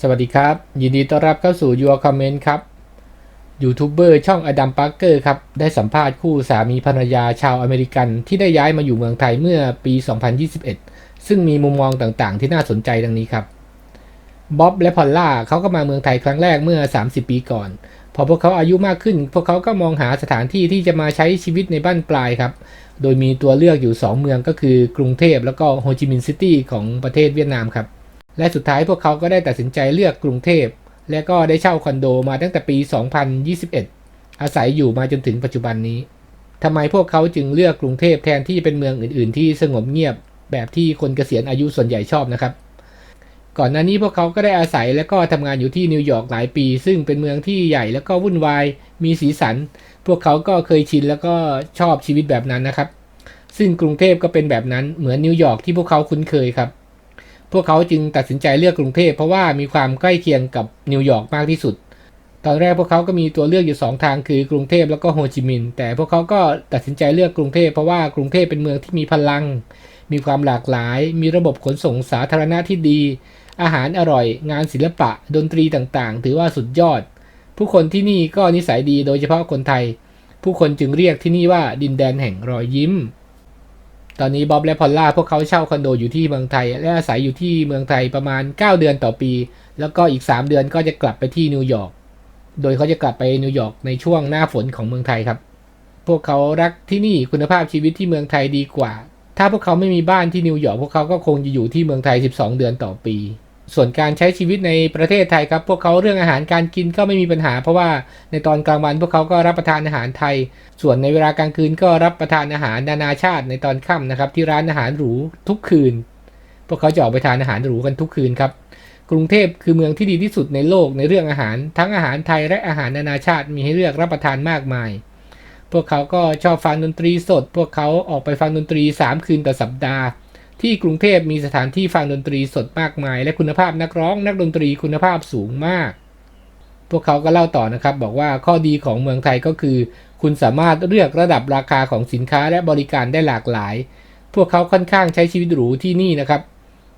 สวัสดีครับ ยินดีต้อนรับเข้าสู่ Your Comment ครับยูทูบเบอร์ช่องอดัมปาร์เกอร์ครับได้สัมภาษณ์คู่สามีภรรยาชาวอเมริกัน ที่ได้ย้ายมาอยู่เมืองไทยเมื่อปี 2021 ซึ่งมีมุมมองต่างๆ ที่น่าสนใจดังนี้ครับบ๊อบและพอลล่าเขาก็มาเมืองไทยครั้งแรกเมื่อ 30 ปีก่อน พอพวกเขาอายุมากขึ้น พวกเขาก็มองหาสถานที่ที่จะมาใช้ชีวิตในบ้านปลายครับ โดยมีตัวเลือกอยู่ 2 เมืองก็คือกรุงเทพแล้วก็โฮจิมินห์ซิตี้ของประเทศเวียดนามครับ และสุดท้ายพวกเขาก็ได้ตัดสินใจเลือกกรุงเทพ และก็ได้เช่าคอนโดมาตั้งแต่ปี 2021 อาศัยอยู่มาจนถึงปัจจุบันนี้ทำไมพวกเขาจึงเลือกกรุงเทพแทนที่เป็นเมืองอื่น ๆ ที่สงบเงียบแบบที่คนเกษียณอายุส่วนใหญ่ชอบนะครับ ก่อนหน้านี้พวกเขาก็ได้อาศัยและก็ทำงานอยู่ที่นิวยอร์กหลายปี ซึ่งเป็นเมืองที่ใหญ่แล้วก็วุ่นวาย มีสีสัน พวกเขาก็เคยชินแล้วก็ชอบชีวิตแบบนั้นนะครับ ซึ่งกรุงเทพก็เป็นแบบนั้นเหมือนนิวยอร์กที่พวกเขาคุ้นเคยครับ พวกเขาจึงตัดสินใจเลือกกรุงเทพเพราะว่ามีความใกล้เคียงกับนิวยอร์กมากที่สุด ตอนแรกพวกเขาก็มีตัวเลือกอยู่ 2 ทางคือกรุงเทพแล้วก็โฮจิมินห์แต่พวกเขาก็ตัดสินใจเลือกกรุงเทพเพราะว่ากรุงเทพเป็นเมืองที่มีพลัง มีความหลากหลาย มีระบบขนส่งสาธารณะที่ดี อาหารอร่อย งานศิลปะ ดนตรีต่างๆ ถือว่าสุดยอด ผู้คนที่นี่ก็นิสัยดีโดยเฉพาะคนไทย ผู้คนจึงเรียกที่นี่ว่าดินแดนแห่งรอยยิ้ม ตอนนี้บ๊อบและพอลล่าพวกเขาเช่าคอนโดอยู่ที่เมืองไทย และอาศัยอยู่ที่เมืองไทยประมาณ 9 เดือนต่อปี แล้วก็อีก 3 เดือนก็จะกลับไปที่นิวยอร์ก โดยเขาจะกลับไปนิวยอร์กในช่วงหน้าฝนของเมืองไทยครับ พวกเขารักที่นี่คุณภาพชีวิตที่เมืองไทยดีกว่า ถ้าพวกเขาไม่มีบ้านที่นิวยอร์กพวกเขาก็คงจะอยู่ที่เมืองไทย 12 เดือนต่อปี ส่วนการใช้ชีวิตในประเทศไทยครับ พวกเขาเรื่องอาหารการกินก็ไม่มีปัญหา เพราะว่าในตอนกลางวันพวกเขาก็รับประทานอาหารไทย ส่วนในเวลากลางคืนก็รับประทานอาหารนานาชาติในตอนค่ำนะครับ ที่ร้านอาหารหรูทุกคืน พวกเขาจะออกไปทานอาหารหรูกันทุกคืนครับ กรุงเทพคือเมืองที่ดีที่สุดในโลกในเรื่องอาหาร ทั้งอาหารไทยและอาหารนานาชาติมีให้เลือกรับประทานมากมาย พวกเขาก็ชอบฟังดนตรีสด พวกเขาออกไปฟังดนตรี 3 คืนต่อสัปดาห์ ที่กรุงเทพมีสถานที่ฟังดนตรีสดมากมาย และคุณภาพนักร้องนักดนตรีคุณภาพสูงมาก พวกเขาก็เล่าต่อนะครับ บอกว่าข้อดีของเมืองไทยก็คือ คุณสามารถเลือกระดับราคาของสินค้าและบริการได้หลากหลาย พวกเขาค่อนข้างใช้ชีวิตหรูที่นี่นะครับ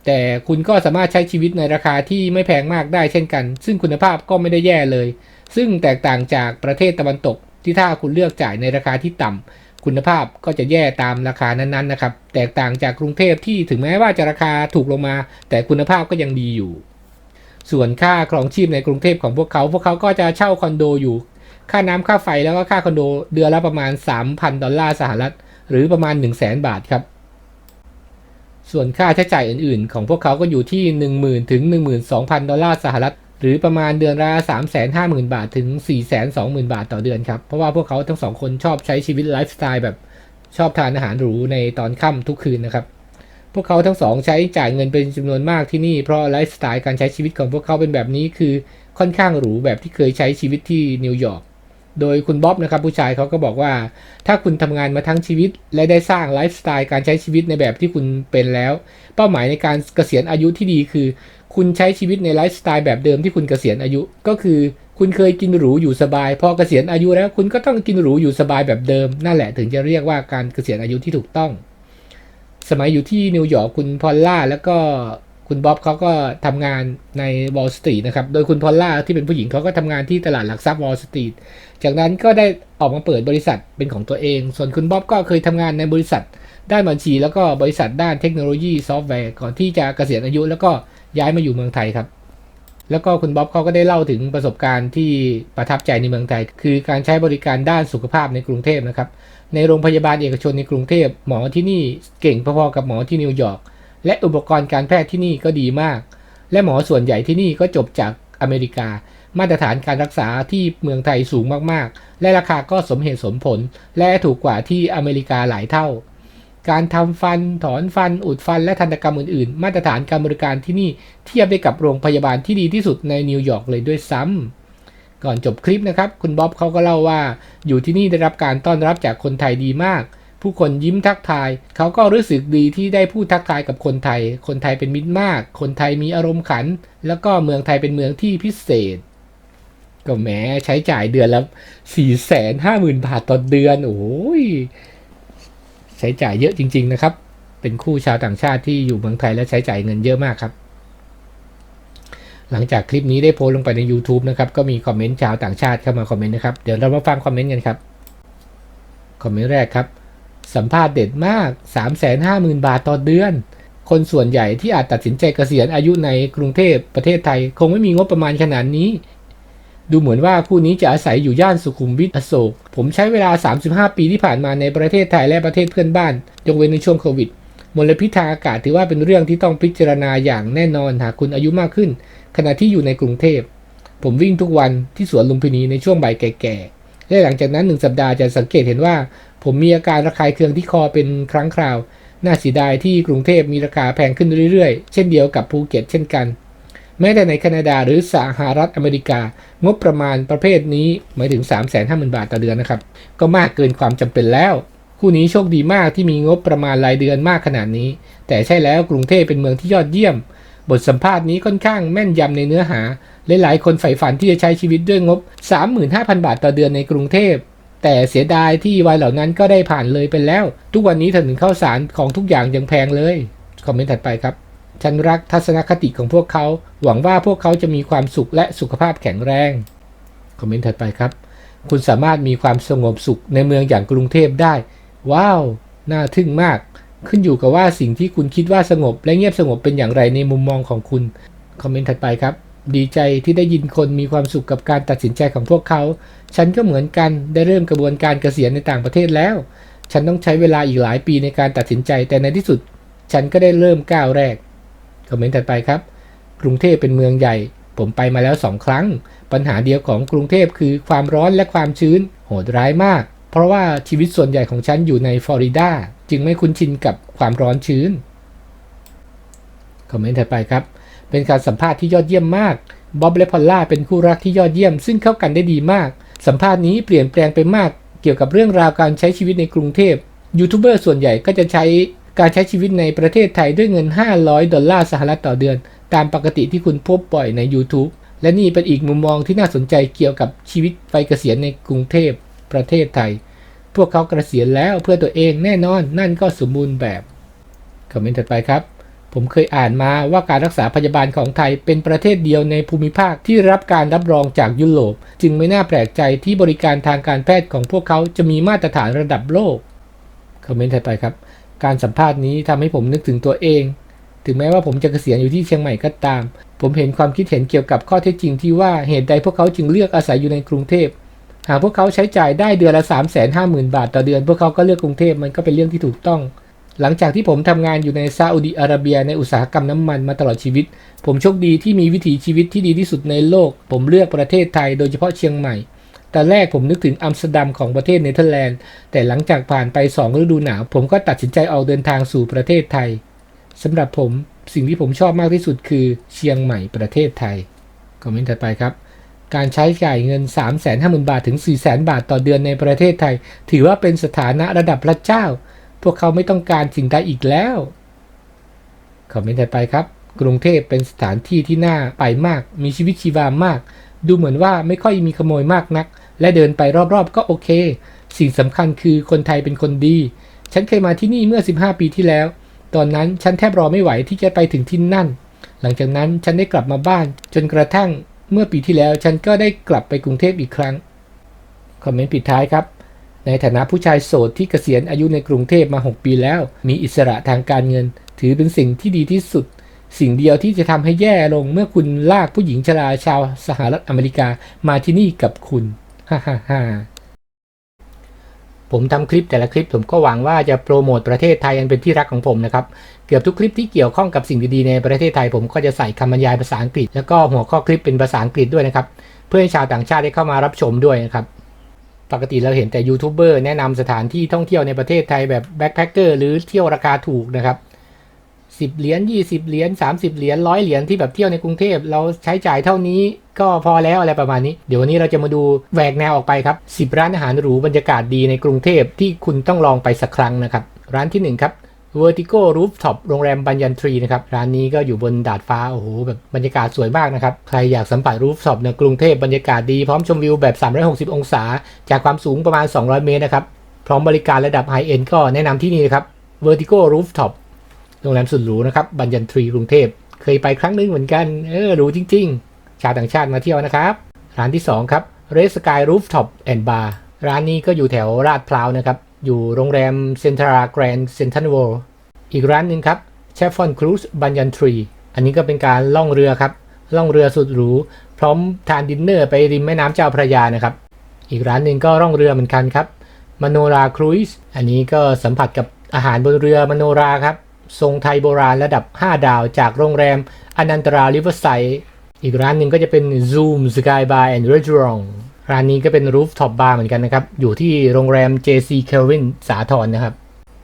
แต่คุณก็สามารถใช้ชีวิตในราคาที่ไม่แพงมากได้เช่นกัน ซึ่งคุณภาพก็ไม่ได้แย่เลย ซึ่งแตกต่างจากประเทศตะวันตกที่ถ้าคุณเลือกจ่ายในราคาที่ต่ำ คุณภาพก็จะแย่ตามราคานั้นๆนะครับ แตกต่างจากกรุงเทพที่ถึงแม้ว่าจะราคาถูกลงมา แต่คุณภาพก็ยังดีอยู่ ส่วนค่าครองชีพในกรุงเทพของพวกเขา พวกเขาก็จะเช่าคอนโดอยู่ ค่าน้ำค่าไฟแล้วก็ค่าคอนโดเดือนละประมาณ 3,000 ดอลลาร์สหรัฐ หรือประมาณ 1 0 0 0 0 0บาทครับ ส่วนค่าใช้จ่ายอื่นๆ ของพวกเขาก็อยู่ที่ 10,000 ถึง 12,000 ดอลลาร์สหรัฐ หรือประมาณเดือนละ350,000 บาทถึง 420,000 บาทต่อเดือนครับ เพราะว่าพวกเขาทั้งสองคนชอบใช้ชีวิตไลฟ์สไตล์แบบชอบทานอาหารหรูในตอนค่ำทุกคืนนะครับ พวกเขาทั้งสองใช้จ่ายเงินเป็นจำนวนมากที่นี่ เพราะไลฟ์สไตล์การใช้ชีวิตของพวกเขาเป็นแบบนี้คือค่อนข้างหรูแบบที่เคยใช้ชีวิตที่นิวยอร์ก โดยคุณบ๊อบนะครับผู้ชายเขาก็บอกว่า ถ้าคุณทำงานมาทั้งชีวิต และได้สร้างไลฟ์สไตล์การใช้ชีวิตในแบบที่คุณเป็นแล้ว เป้าหมายในการเกษียณอายุที่ดีคือ คุณใช้ชีวิตในไลฟ์สไตล์แบบเดิมที่คุณเกษียณอายุ ก็คือคุณเคยกินหรูอยู่สบาย พอเกษียณอายุแล้วคุณก็ต้องกินหรูอยู่สบายแบบเดิม นั่นแหละถึงจะเรียกว่าการเกษียณอายุที่ถูกต้อง สมัยอยู่ที่นิวยอร์กคุณพอลล่าแล้วก็ คุณบ๊อบเขาก็ทำงานในวอลสตรีทนะครับ โดยคุณพอลล่าที่เป็นผู้หญิงเขาก็ทำงานที่ตลาดหลักทรัพย์วอลสตรีท จากนั้นก็ได้ออกมาเปิดบริษัทเป็นของตัวเอง ส่วนคุณบ๊อบก็เคยทำงานในบริษัทด้านบัญชี แล้วก็บริษัทด้านเทคโนโลยีซอฟต์แวร์ก่อนที่จะเกษียณอายุ แล้วก็ย้ายมาอยู่เมืองไทยครับ แล้วก็คุณบ๊อบเขาก็ได้เล่าถึงประสบการณ์ที่ประทับใจในเมืองไทย คือการใช้บริการด้านสุขภาพในกรุงเทพนะครับ ในโรงพยาบาลเอกชนในกรุงเทพหมอที่นี่เก่งพอๆกับหมอที่นิวยอร์ก และอุปกรณ์การแพทย์ที่นี่ก็ดีมาก และหมอส่วนใหญ่ที่นี่ก็จบจากอเมริกา มาตรฐานการรักษาที่เมืองไทยสูงมากๆ และราคาก็สมเหตุสมผล และถูกกว่าที่อเมริกาหลายเท่า การทำฟันถอนฟัน อุดฟันและทันตกรรมอื่นๆ มาตรฐานการบริการที่นี่เทียบได้กับโรงพยาบาลที่ดีที่สุดในนิวยอร์กเลยด้วยซ้ำก่อนจบคลิปนะครับ คุณบ๊อบเขาก็เล่าว่า อยู่ที่นี่ได้รับการต้อนรับจากคนไทยดีมาก ผู้คนยิ้มทักทาย เขาก็รู้สึกดีที่ได้พูดทักทายกับคนไทย คนไทยเป็นมิตรมาก คนไทยมีอารมณ์ขัน แล้วก็เมืองไทยเป็นเมืองที่พิเศษ ก็แหมใช้จ่ายเดือนละสี่แสนห้าหมื่นบาทต่อเดือน โอ้ย ใช้จ่ายเยอะจริง ๆ นะครับ เป็นคู่ชาวต่างชาติที่อยู่เมืองไทยและใช้จ่ายเงินเยอะมากครับ หลังจากคลิปนี้ได้โพสลงไปใน YouTube นะครับ ก็มีคอมเมนต์ชาวต่างชาติเข้ามาคอมเมนต์นะครับ เดี๋ยวเรามาฟังคอมเมนต์กันครับ คอมเมนต์แรกครับ สัมภาษณ์เด็ดมาก 350,000 บาทต่อเดือน คนส่วนใหญ่ที่อาจตัดสินใจเกษียณอายุในกรุงเทพประเทศไทย คงไม่มีงบประมาณขนาดนี้ ดูเหมือนว่าคู่นี้จะอาศัยอยู่ย่านสุขุมวิทอโศก ผมใช้เวลา 35 ปีที่ผ่านมาในประเทศไทยและประเทศเพื่อนบ้าน ยกเว้นในช่วงโควิด มลพิษทางอากาศถือว่าเป็นเรื่องที่ต้องพิจารณาอย่างแน่นอนหากคุณอายุมากขึ้น ขณะที่อยู่ในกรุงเทพ ผมวิ่งทุกวันที่สวนลุมพินีในช่วงบ่ายแก่ๆและหลังจากนั้นหนึ่งสัปดาห์จะสังเกตเห็นว่า ผมมีอาการระคายเคืองที่คอเป็นครั้งคราว น่าเสียดายที่กรุงเทพมีราคาแพงขึ้นเรื่อยๆ เช่นเดียวกับภูเก็ตเช่นกัน แม้แต่ในแคนาดาหรือสหรัฐอเมริกา งบประมาณประเภทนี้หมายถึง 350,000 บาทต่อเดือนนะครับ ก็มากเกินความจำเป็นแล้ว คู่นี้โชคดีมากที่มีงบประมาณรายเดือนมากขนาดนี้ แต่ใช่แล้วกรุงเทพเป็นเมืองที่ยอดเยี่ยม บทสัมภาษณ์นี้ค่อนข้างแม่นยำในเนื้อหาหลายๆคนใฝ่ฝันที่จะใช้ชีวิตด้วยงบ 35,000 บาทต่อเดือนในกรุงเทพ แต่เสียดายที่วัยเหล่านั้นก็ได้ผ่านเลยไปแล้ว ทุกวันนี้ถนนข้าวสารของทุกอย่างยังแพงเลย คอมเมนต์ถัดไปครับ ฉันรักทัศนคติของพวกเขา หวังว่าพวกเขาจะมีความสุขและสุขภาพแข็งแรง คอมเมนต์ถัดไปครับ คุณสามารถมีความสงบสุขในเมืองอย่างกรุงเทพได้ ว้าว น่าทึ่งมาก ขึ้นอยู่กับว่าสิ่งที่คุณคิดว่าสงบและเงียบสงบเป็นอย่างไรในมุมมองของคุณ คอมเมนต์ถัดไปครับ ดีใจที่ได้ยินคนมีความสุขกับการตัดสินใจของพวกเขา ฉันก็เหมือนกันได้เริ่มกระบวนการเกษียณในต่างประเทศแล้ว ฉันต้องใช้เวลาอีกหลายปีในการตัดสินใจ แต่ในที่สุด ฉันก็ได้เริ่มก้าวแรก คอมเมนต์ถัดไปครับ กรุงเทพเป็นเมืองใหญ่ ผมไปมาแล้วสองครั้ง ปัญหาเดียวของกรุงเทพคือความร้อนและความชื้น โหดร้ายมาก เพราะว่าชีวิตส่วนใหญ่ของฉันอยู่ในฟลอริดา จึงไม่คุ้นชินกับความร้อนชื้น คอมเมนต์ถัดไปครับ เป็นการสัมภาษณ์ที่ยอดเยี่ยมมากบ๊อบและพอลล่าเป็นคู่รักที่ยอดเยี่ยม ซึ่งเข้ากันได้ดีมาก สัมภาษณ์นี้เปลี่ยนแปลงไปมาก เกี่ยวกับเรื่องราวการใช้ชีวิตในกรุงเทพยูทูบเบอร์ส่วนใหญ่ก็จะใช้การใช้ชีวิตในประเทศไทยด้วยเงิน 500 ดอลลาร์สหรัฐต่อเดือน ตามปกติที่คุณพบบ่อยใน YouTube และนี่เป็นอีกมุมมองที่น่าสนใจเกี่ยวกับชีวิตไปเกษียณในกรุงเทพประเทศไทย พวกเขาเกษียณแล้วเพื่อตัวเองแน่นอนนั่นก็สมบูรณ์แบบคอมเมนต์ถัดไปครับ ผมเคยอ่านมาว่าการรักษาพยาบาลของไทยเป็นประเทศเดียวในภูมิภาคที่รับการรับรองจากยุโรป จึงไม่น่าแปลกใจที่บริการทางการแพทย์ของพวกเขาจะมีมาตรฐานระดับโลก คอมเมนต์ถัดไปครับ การสัมภาษณ์นี้ทำให้ผมนึกถึงตัวเอง ถึงแม้ว่าผมจะเกษียณอยู่ที่เชียงใหม่ก็ตาม ผมเห็นความคิดเห็นเกี่ยวกับข้อเท็จจริงที่ว่าเหตุใดพวกเขาจึงเลือกอาศัยอยู่ในกรุงเทพหากพวกเขาใช้จ่ายได้เดือนละ3 5 0 0 0 0 บาทต่อเดือน พวกเขาก็เลือกกรุงเทพมันก็เป็นเรื่องที่ถูกต้อง หลังจากที่ผมทำงานอยู่ในซาอุดิอาระเบียในอุตสาหกรรมน้ำมันมาตลอดชีวิต ผมโชคดีที่มีวิถีชีวิตที่ดีที่สุดในโลก ผมเลือกประเทศไทยโดยเฉพาะเชียงใหม่ แต่แรกผมนึกถึงอัมสเตอร์ดัมของประเทศเนเธอร์แลนด์ แต่หลังจากผ่านไป 2 ฤดูหนาว ผมก็ตัดสินใจออกเดินทางสู่ประเทศไทยสำหรับผมสิ่งที่ผมชอบมากที่สุดคือเชียงใหม่ประเทศไทย คอมเมนต์ถัดไปครับ การใช้จ่ายเงิน 3 5 0 0 0 0 บาทถึง 4 0 0 0 0 0 บาทต่อเดือนในประเทศไทย ถือว่าเป็นสถานะระดับพระเจ้า พวกเขาไม่ต้องการสิ่งใดอีกแล้วคอมเมนต์ถัดไปครับ กรุงเทพเป็นสถานที่ที่น่าไปมาก มีชีวิตชีวามาก ดูเหมือนว่าไม่ค่อยมีขโมยมากนัก และเดินไปรอบๆ ก็โอเค สิ่งสำคัญคือคนไทยเป็นคนดี ฉันเคยมาที่นี่เมื่อ 15 ปีที่แล้ว ตอนนั้นฉันแทบรอไม่ไหวที่จะไปถึงที่นั่น หลังจากนั้นฉันได้กลับมาบ้าน จนกระทั่งเมื่อปีที่แล้วฉันก็ได้กลับไปกรุงเทพอีกครั้ง คอมเมนต์ปิดท้ายครับ ในฐานะผู้ชายโสดที่เกษียณอายุในกรุงเทพมา 6 ปีแล้ว มีอิสระทางการเงิน ถือเป็นสิ่งที่ดีที่สุด สิ่งเดียวที่จะทำให้แย่ลงเมื่อคุณลากผู้หญิงชราชาวสหรัฐอเมริกามาที่นี่กับคุณฮ่าฮ่าฮ่าผมทำคลิปแต่ละคลิปผมก็หวังว่าจะโปรโมทประเทศไทยอันเป็นที่รักของผมนะครับ เกือบทุกคลิปที่เกี่ยวข้องกับสิ่งดีๆในประเทศไทยผมก็จะใส่คำบรรยายภาษาอังกฤษ แล้วก็หัวข้อคลิปเป็นภาษาอังกฤษด้วยนะครับ เพื่อให้ชาวต่างชาติได้เข้ามารับชมด้วยนะครับ ปกติเราเห็นแต่ยูทูบเบอร์แนะนำสถานที่ท่องเที่ยวในประเทศไทยแบบแบ็คแพคเกอร์หรือเที่ยวราคาถูกนะครับสิบเหรียญยี่สิบเหรียญสามสิบเหรียญร้อยเหรียญที่แบบเที่ยวในกรุงเทพเราใช้จ่ายเท่านี้ก็พอแล้วอะไรประมาณนี้ เดี๋ยววันนี้เราจะมาดูแหวกแนวออกไปครับสิบร้านอาหารหรูบรรยากาศดีในกรุงเทพที่คุณต้องลองไปสักครั้งนะครับ ร้านที่1ครับ Vertigo Rooftop โรงแรมบัญญันทรีนะครับ ร้านนี้ก็อยู่บนดาดฟ้า โอ้โห แบบบรรยากาศสวยมากนะครับ ใครอยากสัมผัสรูฟท็อปในกรุงเทพบรรยากาศดีพร้อมชมวิวแบบ 360 องศา จากความสูงประมาณ 200 เมตรนะครับ พร้อมบริการระดับไฮเอ็นก็แนะนำที่นี่นะครับ Vertigo Rooftop โรงแรมสุดหรูนะครับบัญญันทรีกรุงเทพ เคยไปครั้งหนึงเหมือนกัน เออรู้จริง ๆ ชาวต่างชาติมาเที่ยวนะครับ ร้านที่ 2 ครับ Red Sky Rooftop and Bar ร้านนี้ก็อยู่แถวลาดพร้าวนะครับ อยู่โรงแรม Centra Grand Central World อีกร้านหนึ่งครับ c h e f f o n Cruise Banyan Tree อันนี้ก็เป็นการล่องเรือครับ ล่องเรือสุดหรู พร้อมทานดินเนอร์ไปริมแม่น้ำเจ้าพระยานะครับ อีกร้านหนึ่งก็ล่องเรือเหมือนกันครับมโนราครูซอันนี้ก็สัมผัสกับอาหารบนเรือมโนราครับ ทรงไทยโบราณระดับ 5 ดาวจากโรงแรมอนันตราริเวอร์ไซด์อีกร้านหนึ่งก็จะเป็น Zoom Sky Bar and Restaurant ร้านนี้ก็เป็นรูฟท็อปบาร์เหมือนกันนะครับ อยู่ที่โรงแรม JC Kelvin สาทรนะครับ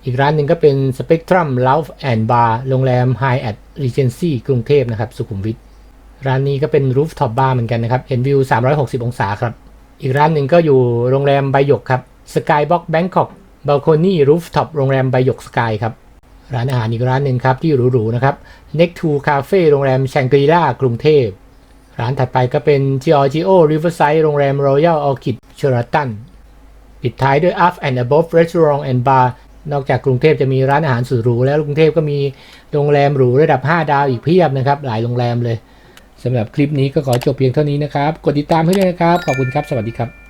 อีกร้านหนึ่งก็เป็น Spectrum Lounge and Bar โรงแรม Hyatt Regency กรุงเทพนะครับ สุขุมวิท ร้านนี้ก็เป็นรูฟท็อปบาร์เหมือนกันนะครับ เห็นวิว 360 องศาครับ อีกร้านหนึ่งก็อยู่โรงแรมใบหยกครับ Skybox Bangkok Balcony Rooftop โรงแรมใบหยกสกายครับ ร้านอาหารอีกร้านหนึ่งครับที่หรูๆนะครับ Next to Cafe โรงแรมแชงกรีลากรุงเทพ ร้านถัดไปก็เป็น Giorgio Riverside โรงแรม Royal Orchid Sheraton ปิดท้ายด้วย Up and Above Restaurant and Bar นอกจากกรุงเทพจะมีร้านอาหารสุดหรูแล้วกรุงเทพก็มีโรงแรมหรูระดับ 5 ดาวอีกเพียบนะครับ หลายโรงแรมเลยสำหรับคลิปนี้ก็ขอจบเพียงเท่านี้นะครับ กดติดตามให้ด้วยนะครับ ขอบคุณครับ สวัสดีครับ